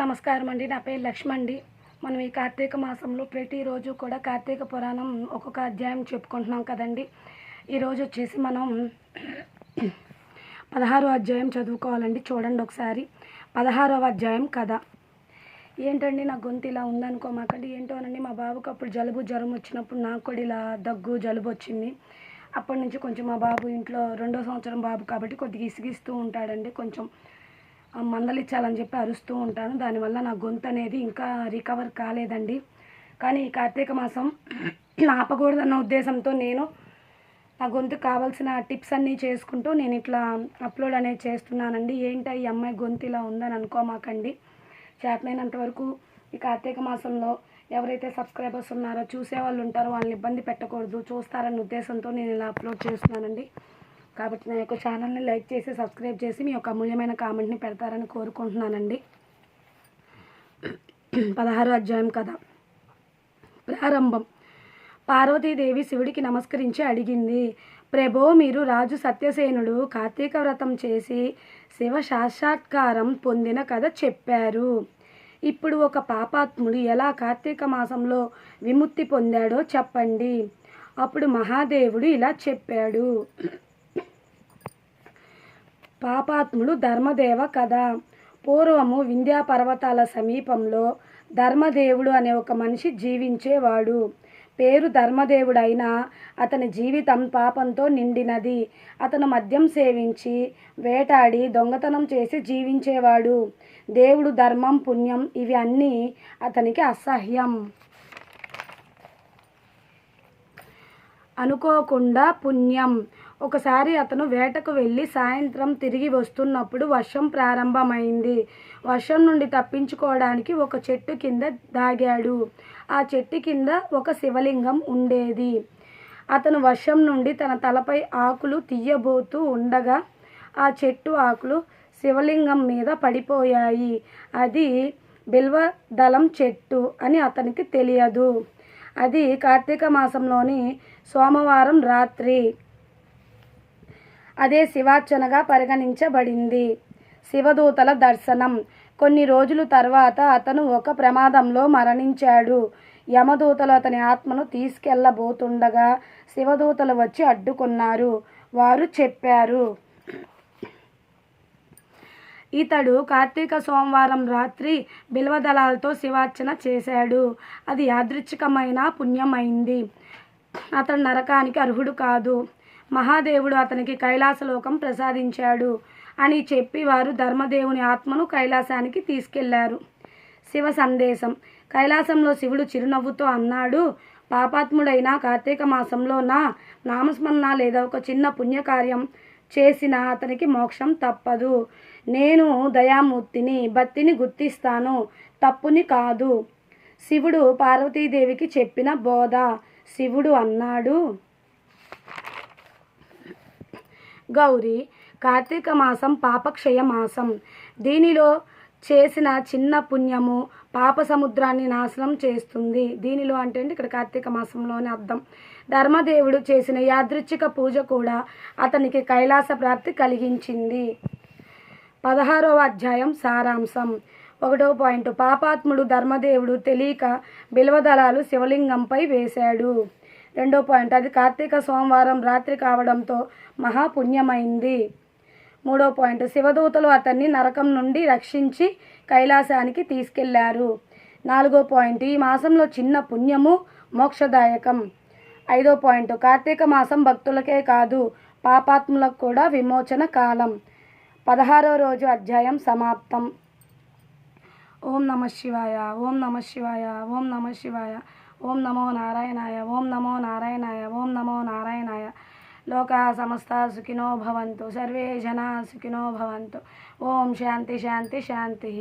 నమస్కారం అండి నా పేరు లక్ష్మి అండి మనం ఈ కార్తీక మాసంలో ప్రతిరోజు కూడా కార్తీక పురాణం ఒక్కొక్క అధ్యాయం చెప్పుకుంటున్నాం కదండి. ఈరోజు వచ్చేసి మనం పదహారో అధ్యాయం చదువుకోవాలండి. చూడండి ఒకసారి. పదహారవ అధ్యాయం కథ. ఏంటండి నా గొంతు ఇలా ఉందనుకోమాకండి ఏంటోనండి మా బాబుకి అప్పుడు జలుబు జ్వరం వచ్చినప్పుడు నాకు కూడా ఇలా దగ్గు జలుబు వచ్చింది. అప్పటి నుంచి కొంచెం మా బాబు ఇంట్లో రెండో సంవత్సరం బాబు కాబట్టి కొద్దిగా ఇసిగిస్తూ ఉంటాడండి. కొంచెం మందలిచ్చాలని చెప్పి అరుస్తూ ఉంటాను. దానివల్ల నా గొంతు అనేది ఇంకా రికవర్ కాలేదండి. కానీ ఈ కార్తీక మాసం ఆపకూడదన్న ఉద్దేశంతో నేను నా గొంతు కావాల్సిన టిప్స్ అన్నీ చేసుకుంటూ నేను ఇట్లా అప్లోడ్ అనేది చేస్తున్నానండి. ఏంటి ఈ అమ్మాయి గొంతు ఇలా ఉందని అనుకోమాకండి. చేతనైనంత వరకు ఈ కార్తీక మాసంలో ఎవరైతే సబ్స్క్రైబర్స్ ఉన్నారో చూసే వాళ్ళు ఉంటారో వాళ్ళని ఇబ్బంది పెట్టకూడదు. చూస్తారన్న ఉద్దేశంతో నేను ఇలా అప్లోడ్ చేస్తున్నానండి. కాబట్టి నా యొక్క ఛానల్ని లైక్ చేసి సబ్స్క్రైబ్ చేసి మీ యొక్క అమూల్యమైన కామెంట్ని పెడతారని కోరుకుంటున్నానండి. పదహారు అధ్యాయం కథ. ప్రారంభం. పార్వతీదేవి శివుడికి నమస్కరించి అడిగింది ప్రభో మీరు రాజు సత్యసేనుడు కార్తీక వ్రతం చేసి శివ సాక్షాత్కారం పొందిన కథ చెప్పారు. ఇప్పుడు ఒక పాపాత్ముడు ఎలా కార్తీక మాసంలో విముక్తి పొందాడో చెప్పండి. అప్పుడు మహాదేవుడు ఇలా చెప్పాడు. పాపాత్ముడు ధర్మదేవ కథ. పూర్వము వింధ్యా పర్వతాల సమీపంలో ధర్మదేవుడు అనే ఒక మనిషి జీవించేవాడు. పేరు ధర్మదేవుడైన అతని జీవితం పాపంతో నిండినది. అతను మద్యం సేవించి వేటాడి దొంగతనం చేసి జీవించేవాడు. దేవుడు ధర్మం పుణ్యం ఇవి అన్నీ అతనికి అసహ్యం. అనుకోకుండా పుణ్యం. ఒకసారి అతను వేటకు వెళ్ళి సాయంత్రం తిరిగి వస్తున్నప్పుడు వర్షం ప్రారంభమైంది. వర్షం నుండి తప్పించుకోవడానికి ఒక చెట్టు కింద దాగాడు. ఆ చెట్టు కింద ఒక శివలింగం ఉండేది. అతను వర్షం నుండి తన తలపై ఆకులు తీయబోతూ ఉండగా ఆ చెట్టు ఆకులు శివలింగం మీద పడిపోయాయి. అది బిల్వదళం చెట్టు అని అతనికి తెలియదు. అది కార్తీక మాసంలోని సోమవారం రాత్రి. అదే శివార్చనగా పరిగణించబడింది. శివదూతల దర్శనం. కొన్ని రోజుల తర్వాత అతను ఒక ప్రమాదంలో మరణించాడు. యమదూతలు అతని ఆత్మను తీసుకెళ్ళబోతుండగా శివదూతలు వచ్చి అడ్డుకున్నారు. వారు చెప్పారు ఇతడు కార్తీక సోమవారం రాత్రి బిల్వదళాలతో శివార్చన చేశాడు. అది యాదృచ్ఛికమైన పుణ్యమైంది. అతడు నరకానికి అర్హుడు కాదు. మహాదేవుడు అతనికి కైలాసలోకం ప్రసాదించాడు అని చెప్పి వారు ధర్మదేవుని ఆత్మను కైలాసానికి తీసుకెళ్ళారు. శివ సందేశం. కైలాసంలో శివుడు చిరునవ్వుతో అన్నాడు పాపాత్ముడైన కార్తీక మాసంలో నా నామస్మరణ లేదా ఒక చిన్న పుణ్యకార్యం చేసిన అతనికి మోక్షం తప్పదు. నేను దయామూర్తిని భక్తిని గుర్తిస్తాను. తప్పుని కాదు. శివుడు పార్వతీదేవికి చెప్పిన బోధ. శివుడు అన్నాడు గౌరీ కార్తీక మాసం పాపక్షయ మాసం. దీనిలో చేసిన చిన్న పుణ్యము పాప సముద్రాన్ని నాశనం చేస్తుంది. దీనిలో అంటే అండి ఇక్కడ కార్తీక మాసంలోని అర్థం. ధర్మదేవుడు చేసిన యాదృచ్ఛిక పూజ కూడా అతనికి కైలాస ప్రాప్తి కలిగించింది. పదహారవ అధ్యాయం సారాంశం. ఒకటో పాయింట్. పాపాత్ముడు ధర్మదేవుడు తెలియక బిల్వదళాలు శివలింగంపై వేశాడు. రెండో పాయింట్. అది కార్తీక సోమవారం రాత్రి కావడంతో మహాపుణ్యమైంది. మూడో పాయింట్. శివదూతలు అతన్ని నరకం నుండి రక్షించి కైలాసానికి తీసుకెళ్ళారు. నాలుగో పాయింట్. ఈ మాసంలో చిన్న పుణ్యము మోక్షదాయకం. ఐదో పాయింట్. కార్తీక మాసం భక్తులకే కాదు పాపాత్ములకు కూడా విమోచన కాలం. పదహారో రోజు అధ్యాయం సమాప్తం. ఓం నమ శివాయ ఓం నమ శివాయ ఓం నమ శివాయ. ఓం నమో నారాయణాయ ఓం నమో నారాయణాయ ఓం నమో నారాయణాయ లోకా సమస్త సుఖినో భవంతు సర్వే జనా సుఖినో భవంతు ఓం శాంతి శాంతి శాంతి